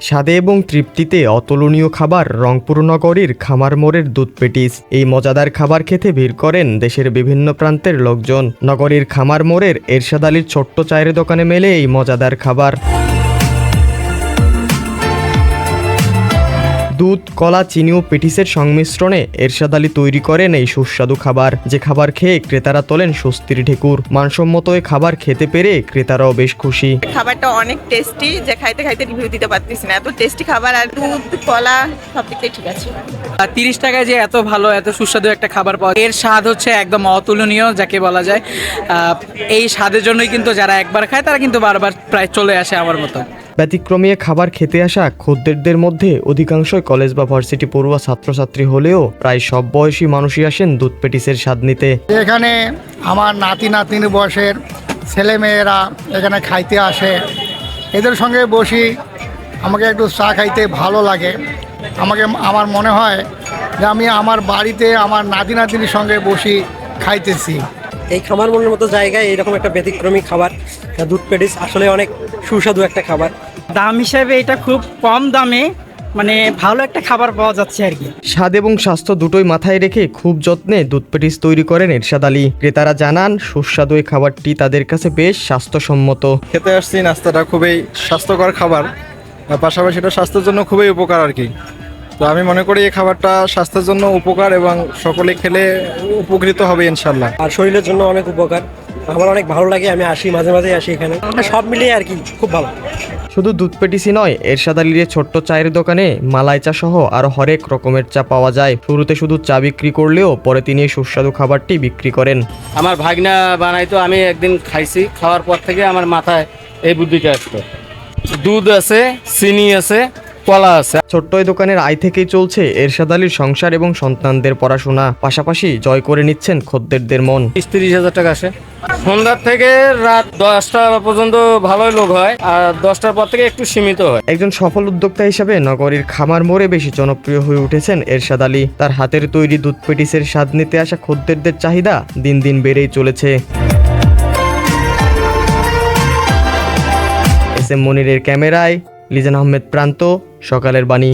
স্বাদে এবং তৃপ্তিতে অতুলনীয় খাবার রংপুর নগরীর খামার মোড়ের দুধ পেটিস। এই মজাদার খাবার খেতে ভিড় করেন দেশের বিভিন্ন প্রান্তের লোকজন। নগরীর খামার মোড়ের এরশাদ আলীর ছোট্ট চায়ের দোকানে মেলে এই মজাদার খাবার। দুধ কলা চিনি ও পেটিসের সংমিশ্রণে এরশাদ আলী তৈরি করেন এই সুস্বাদু খাবার। যে খাবার খেয়ে ক্রেতারা তোলেন স্বস্তির ঢেকুর। মানসম্মত এ খাবার খেতে পেরে ক্রেতারাও বেশ খুশি। খাবারটা অনেক টেস্টি যে খাইতে খাইতে রিভিউ দিতে পারতেছি না। এত টেস্টি খাবার আর দুধ কলা সব ঠিক আছে। আর তিরিশ টাকায় যে এত ভালো এত সুস্বাদু একটা খাবার পাওয়া এর স্বাদ হচ্ছে একদম অতুলনীয় যাকে বলা যায়। এই স্বাদের জন্যই কিন্তু যারা একবার খায় তারা কিন্তু বারবার প্রায় চলে আসে আমার মতো। ব্যতিক্রমী এ খাবার খেতে আসা খদ্দেরদের মধ্যে অধিকাংশই কলেজ বা ভার্সিটি পড়ুয়া ছাত্রছাত্রী হলেও প্রায় সব বয়সী মানুষই আসেন দুধ পেটিসের স্বাদ নিতে। এখানে আমার নাতি নাতনির বয়সের ছেলেমেয়েরা এখানে খাইতে আসে। এদের সঙ্গে বসি আমাকে একটু চা খাইতে ভালো লাগে। আমাকে, আমার মনে হয় যে আমি আমার বাড়িতে আমার নাতি নাতনির সঙ্গে বসি খাইতেছি। এই খামার মনের মতো জায়গায় এরকম একটা ব্যতিক্রমী খাবার দুধ পেটিস আসলে অনেক সুস্বাদু একটা খাবার। দাম হিসাবে এটা খুব কম দামে মানে ভালো একটা খাবার পাওয়া যাচ্ছে আর কি। স্বাদ এবং স্বাস্থ্য দুটোই মাথায় রেখে খুব যত্নে দুধ পেটিস তৈরি করেন এরশাদ আলী। ক্রেতারা জানান সুস্বাদু এই খাবারটি তাদের কাছে বেশ স্বাস্থ্যসম্মত। খেতে আসছি নাস্তাটা খুবই স্বাস্থ্যকর খাবার। আর পাশাপাশি এটা স্বাস্থ্যের জন্য খুবই উপকার আর কি। তো আমি মনে করি এই খাবারটা স্বাস্থ্যের জন্য উপকার এবং সকলে খেলে উপকৃত হবে ইনশাল্লাহ আর শরীরের জন্য অনেক উপকার। আমার অনেক ভালো লাগে আমি আসি মাঝে মাঝে আসি এখানে। সব মিলিয়ে আর কি খুব ভালো। শুধু দুধ পেটিসই নয় এরশাদ আলীর ছোট্ট চায়ের দোকানে মালাই চা সহ আরও হরেক রকমের চা পাওয়া যায়। শুরুতে শুধু চা বিক্রি করলেও পরে তিনি এই সুস্বাদু খাবারটি বিক্রি করেন। আমার ভাগনা বানাইতো আমি একদিন খাইছি খাওয়ার পর থেকে আমার মাথায় এই বুদ্ধিটা আসতো দুধ আছে চিনি আছে কলা আছে। ছোট্ট এই দোকানের আয় থেকেই চলছে এরশাদ আলীর সংসার এবং সন্তানদের পড়াশোনা। পাশাপাশি জয় করে নিচ্ছেন খদ্দেরদের মন। তিরিশ হাজার টাকা আসে। সন্ধ্যার থেকে রাত দশটা পর্যন্ত ভালোই লোক হয় আর দশটার পর থেকে একটু সীমিত হয়। একজন সফল উদ্যোক্তা হিসাবে নগরীর খামার মোড়ে বেশি জনপ্রিয় হয়ে উঠেছেন এরশাদ আলী। তার হাতের তৈরি দুধ পেটিসের স্বাদ নিতে আসা খদ্দেরদের চাহিদা দিন দিন বেড়েই চলেছে। এস এম মনিরের ক্যামেরায় লিজান আহমেদ প্রান্ত সকালের বাণী